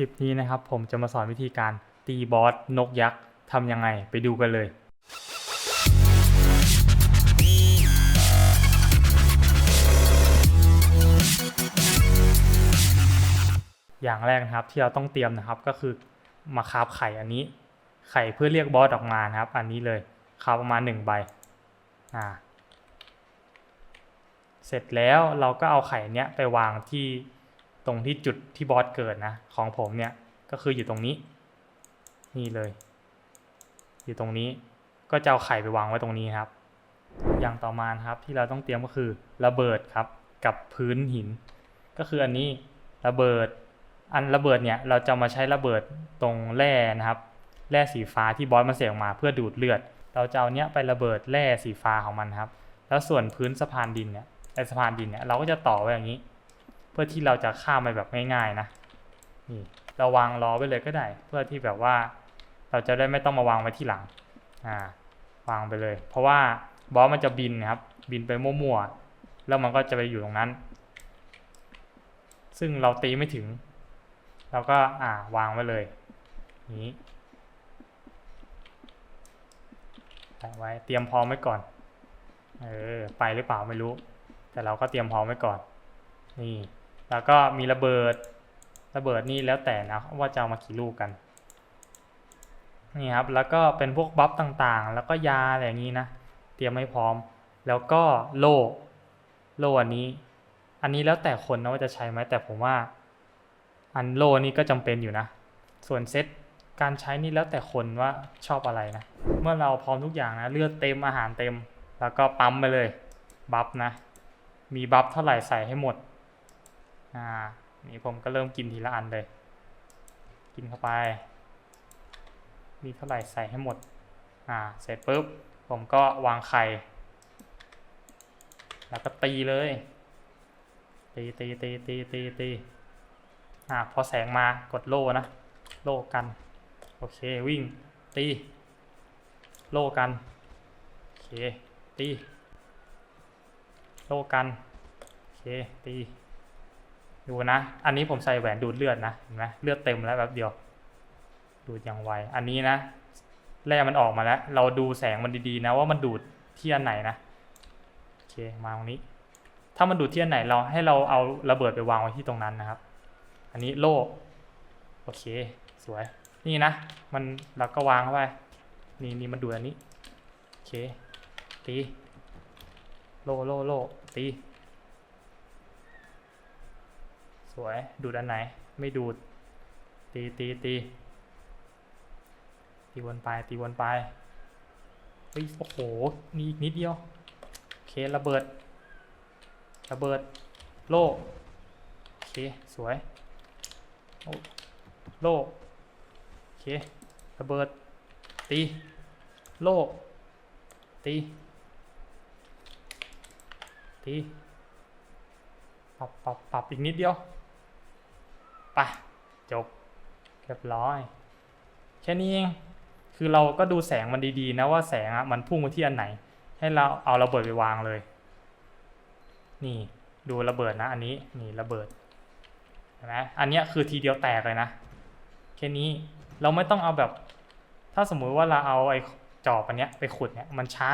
ลิปนี้นะครับ ผมจะมาสอนวิธีการตีบอสนกยักษ์ทำยังไงไปดูกันเลยอย่างแรกนะครับที่เราต้องเตรียมนะครับก็คือมาคาบไข่อันนี้ ไข่เพื่อเรียกบอสออกมานะครับ อันนี้เลยคาบออกมาหนึ่งใบอ่าเสร็จแล้วเราก็เอาไข่เนี้ยไปวางที่ ตรงที่จุดที่บอสเกิดนะ ของผมเนี่ยก็คืออยู่ตรงนี้ นี่เลย อยู่ตรงนี้ก็จะเอาไข่ไปวางไว้ตรงนี้ครับ อย่างต่อมาครับที่เราต้องเตรียมก็คือระเบิดครับกับพื้นหิน ก็คืออันนี้ระเบิด อันระเบิดเนี่ยเราจะมาใช้ระเบิดตรงแร่นะครับแร่สีฟ้าที่บอสมันเสียออกมาเพื่อดูดเลือด เราจะเอาเนี้ยไประเบิดแร่สีฟ้าของมันครับ แล้วส่วนพื้นสะพานดินเนี่ยไอสะพานดินเนี่ยเราก็จะต่อไว้อย่างนี้ พื่อที่เราจะข้ามไปแบบง่ายๆนะนี่เราวางล้อไว้เลยก็ได้ เพื่อที่แบบว่า เราจะได้ไม่ต้องมาวางไว้ที่หลังอ่าวางไปเลย เพราะว่าบอสมันจะบินนะครับ บินไปมั่วๆแล้วมันก็จะไปอยู่ตรงนั้น ซึ่งเราตีไม่ถึง เราก็อ่าวางไว้เลยนี้แปะไว้เตรียมพร้อมไว้ก่อนเออไปหรือเปล่าไม่รู้ แต่เราก็เตรียมพร้อมไว้ก่อน นี่ แล้วก็มีระเบิด ระเบิดนี่แล้วแต่นะว่าจะเอามากี่ลูกกัน นี่ครับ แล้วก็เป็นพวกบัฟต่างๆ แล้วก็ยาอะไรอย่างนี้นะ เตรียมให้พร้อม แล้วก็โล่ โล่อันนี้ อันนี้แล้วแต่คนนะว่าจะใช้ไหม แต่ผมว่า อันโล่นี่ก็จำเป็นอยู่นะ ส่วนเซตการใช้นี่แล้วแต่คนว่าชอบอะไรนะ เมื่อเราพร้อมทุกอย่างนะ เลือดเต็มอาหารเต็ม แล้วก็ปั๊มไปเลย บัฟนะ มีบัฟเท่าไหร่ใส่ให้หมด อ่านี่ผมก็เริ่มกินทีละอันเลย กินเข้าไป มีเท่าไหร่ใส่ให้หมด อ่า เสร็จปุ๊บ ผมก็วางไข่ แล้วก็ตีเลย ตีตีตีตีตีตีอ่า พอแสงมากดโล่นะ โล่กัน โอเค วิ่ง ตี โล่กัน โอเค ตี โล่กัน โอเค ตี ดูนะ อันนี้ผมใส่แหวนดูดเลือดนะเห็นไหมเลือดเต็มแล้วแป๊บเดียว ดูดอย่างไว อันนี้นะแร่มันออกมาแล้ว เราดูแสงมันดีๆนะว่ามันดูดที่อันไหนนะโอเคมาตรงนี้ ถ้ามันดูดที่อันไหนเราให้เราเอาระเบิดไปวางไว้ที่ตรงนั้นนะครับ อันนี้โล่โอเค สวย นี่นะ มันเราก็วางเข้าไปนี่นี่มันดูดอันนี้โอเคตีโล่โล่โล่ตี ส วย ดูดอันไหน ไม่ดูด ตีตีตีตีวนไป ตีวนไปเฮ้ยโอ้โห มีอีกนิดเดียว โอเค ระเบิด ระเบิด โล่โอเค สวย โอ้โล่โอเค ระเบิด ตี โล่ตี ตีปรับปรับปรับอีกนิดเดียว ไปจบเรียบร้อย แค่นี้เอง คือเราก็ดูแสงมันดีๆ นะว่าแสงอะมันพุ่งไปที่อันไหน ให้เราเอาระเบิดไปวางเลย นี่ดูระเบิดนะ อันนี้นี่ระเบิดเห็นไหมอันนี้คือทีเดียวแตกเลยนะแค่นี้เราไม่ต้องเอาแบบ ถ้าสมมุติว่าเราเอาไอ้จอบอันเนี้ยไปขุดเนี่ยมันช้า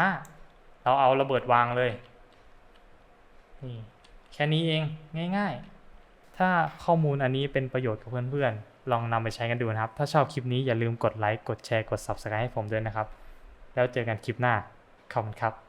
เราเอาระเบิดวางเลยนี่แค่นี้เองง่าย ๆ ถ้าข้อมูลอันนี้เป็นประโยชน์กับเพื่อนๆ ลองนำไปใช้กันดูนะครับ ถ้าชอบคลิปนี้อย่าลืมกดไลค์ กดแชร์ กด Subscribe ให้ผมด้วยนะครับ แล้วเจอกันคลิปหน้า ขอบคุณครับ